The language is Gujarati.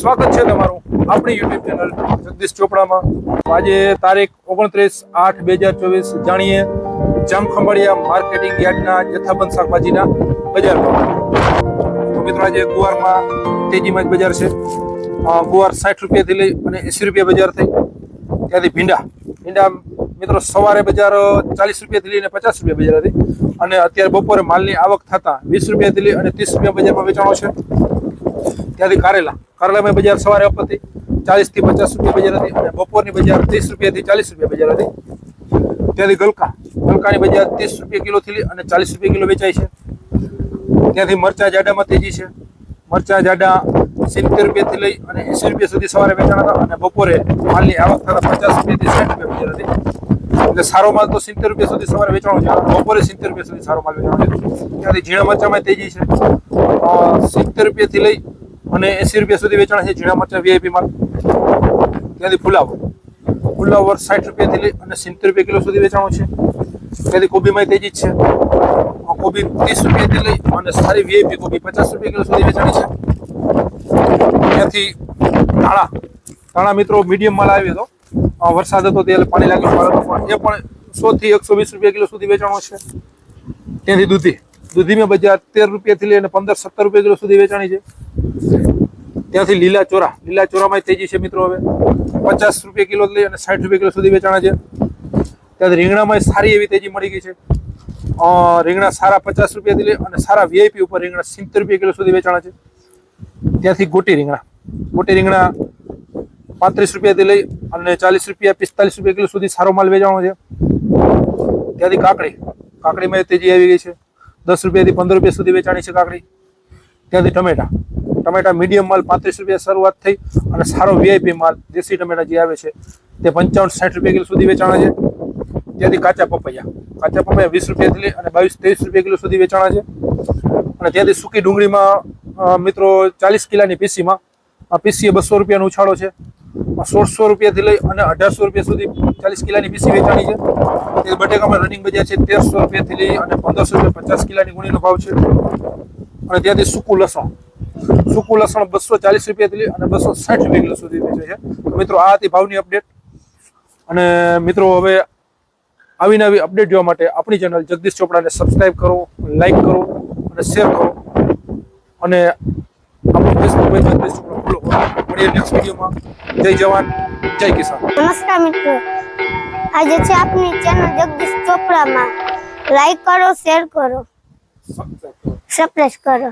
સ્વાગત છે તમારું આપણી યુટ્યુબ ચેનલ જગદીશ ચોપડામાં. આજે તારીખ ઓગણત્રીસ આઠ બે હજાર ચોવીસ જાણીએ જામખંભાળિયા માર્કેટિંગ યાર્ડના જથ્થાબંધ શાકભાજીના બજાર તો મિત્રો આજે ગુવારમાં તેજીમાં જ બજાર છે. ગુવાર સાઠ રૂપિયાથી લઈ અને એંસી રૂપિયા બજાર થઈ. ત્યાંથી ભીંડા. ભીંડા મિત્રો સવારે બજાર ચાલીસ રૂપિયાથી લઈને પચાસ રૂપિયા બજાર હતી. અને અત્યારે બપોરે માલની આવક થતા વીસ રૂપિયાથી લઈ અને ત્રીસ રૂપિયા બજારમાં વેચાણો છે. ત્યાંથી કારેલા. કારેલામાં બજાર સવારે અપ હતી ચાલીસથી પચાસ રૂપિયા બજાર હતી અને બપોરની બજાર ત્રીસ રૂપિયાથી ચાલીસ રૂપિયા બજાર હતી. ત્યાંથી ગલકા. ગલકાની બજાર ત્રીસ રૂપિયા કિલોથી લઈ અને ચાલીસ રૂપિયા કિલો વેચાય છે. ત્યાંથી મરચા જાડામાં તેજી છે. મરચા જાડા સિત્તેર રૂપિયાથી લઈ અને એંસી રૂપિયા સુધી સવારે વેચાણ હતા અને બપોરે માલની આવક થતા પચાસ રૂપિયાથી સાઠ રૂપિયા બજાર હતી. એટલે સારો માલ તો સિત્તેર રૂપિયા સુધી સવારે વેચાણો છે. બપોરે સિત્તેર રૂપિયા સુધી સારો માલ વેચાણો છે. ત્યાંથી ઝીણા મરચામાં તેજી છે. સિત્તેર રૂપિયાથી લઈ અને એંસી રૂપિયા સુધી વેચાણ છે ઝીણા મરચા વીઆઈપી માલ ત્યાંથી ફુલાવર ફુલાવર સાઠ રૂપિયાથી લઈ અને સિત્તેર રૂપિયા કિલો સુધી વેચાણો છે. ત્યાંથી કોબીમાં તેજી જ છે. કોબી ત્રીસ રૂપિયાથી લઈ અને સારી વીઆઈપી કોબી પચાસ રૂપિયા કિલો સુધી વેચાણી છે. ત્યાંથી ધાણા. ધાણા મિત્રો મીડિયમ માલ આવ્યો હતો. વરસાદ હતો ત્યારે પાણી માલ પણ એ પણ સો થી એકસો વીસ રૂપિયા કિલો સુધી વેચાણો છે. ત્યાંથી દૂધી. દૂધીમાં બજાર તેર રૂપિયાથી લઈ અને પંદર સત્તર રૂપિયા કિલો સુધી વેચાણી છે. ત્યાંથી લીલા ચોરા. લીલા ચોરામાં તેજી છે મિત્રો હવે. પચાસ રૂપિયા કિલો લઈ અને સાઠ રૂપિયા કિલો સુધી વેચાણા છે. ત્યાંથી રીંગણામાં સારી એવી તેજી મળી ગઈ છે. રીંગણા સારા પચાસ રૂપિયાથી લઈ અને સારા વીઆઈપી ઉપર રીંગણા સિત્તેર રૂપિયા કિલો સુધી વેચાણા છે. ત્યાંથી ગોટી રીંગણા. ગોટી રીંગણા પાંત્રીસ રૂપિયાથી લઈ અને ચાલીસ રૂપિયા, પિસ્તાલીસ રૂપિયા કિલો સુધી સારો માલ વેચાણો છે. ત્યાંથી કાકડી. કાકડીમાં તેજી આવી ગઈ છે. દસ રૂપિયાથી પંદર રૂપિયા સુધી વેચાણી છે કાકડી. ત્યાંથી ટમેટા. ટમેટા મીડિયમ માલ પાંત્રીસ રૂપિયા શરૂઆત થઈ અને સારો વીઆઈપી માલ, દેશી ટમેટા જે આવે છે, તે પંચાવન સાઠ રૂપિયા કિલો સુધી વેચાણા છે. ત્યાંથી કાચા પપૈયા કાચા પપૈયા વીસ રૂપિયાથી લઈ અને બાવીસ ત્રેવીસ રૂપિયા કિલો સુધી વેચાણા છે. અને ત્યાંથી સૂકી ડુંગળીમાં મિત્રો ચાલીસ કિલાની પીસીમાં, આ પીસી બસો રૂપિયાનો ઉછાળો છે. સોળસો રૂપિયાથી લઈ અને અઢારસો રૂપિયા સુધી ચાલીસ કિલાની પીસી વેચાણી છે. તે બટેકામાં રનિંગ બજાર છે, તેરસો રૂપિયાથી લઈ અને પંદરસો રૂપિયા પચાસ કિલાની ગુણીનો ભાવ છે. અને ત્યાંથી સૂકું લસણ સૂકું લસણ બસો ચાલીસ રૂપિયાથી લઈ અને બસો સાઠ રૂપિયા કિલો સુધી વેચે છે. મિત્રો આ હતી ભાવની અપડેટ અને મિત્રો હવે આવી નવી અપડેટ જોવા માટે આપણી ચેનલ જગદીશ ચોપડાને સબસ્ક્રાઇબ કરો લાઈક કરો અને શેર કરો. અને આપણું ફેસબુક પેજ જગદીશ ચોપડા ફોલો કરો. મળીએ નેક્સ્ટ વિડીયોમાં જય જવાન જય કિસાન. નમસ્કાર મિત્રો. આજે છે આપની ચેનલ જગદીશ ચોપડામાં. લાઈક કરો શેર કરો. સબસ્ક્રાઇબ કરો.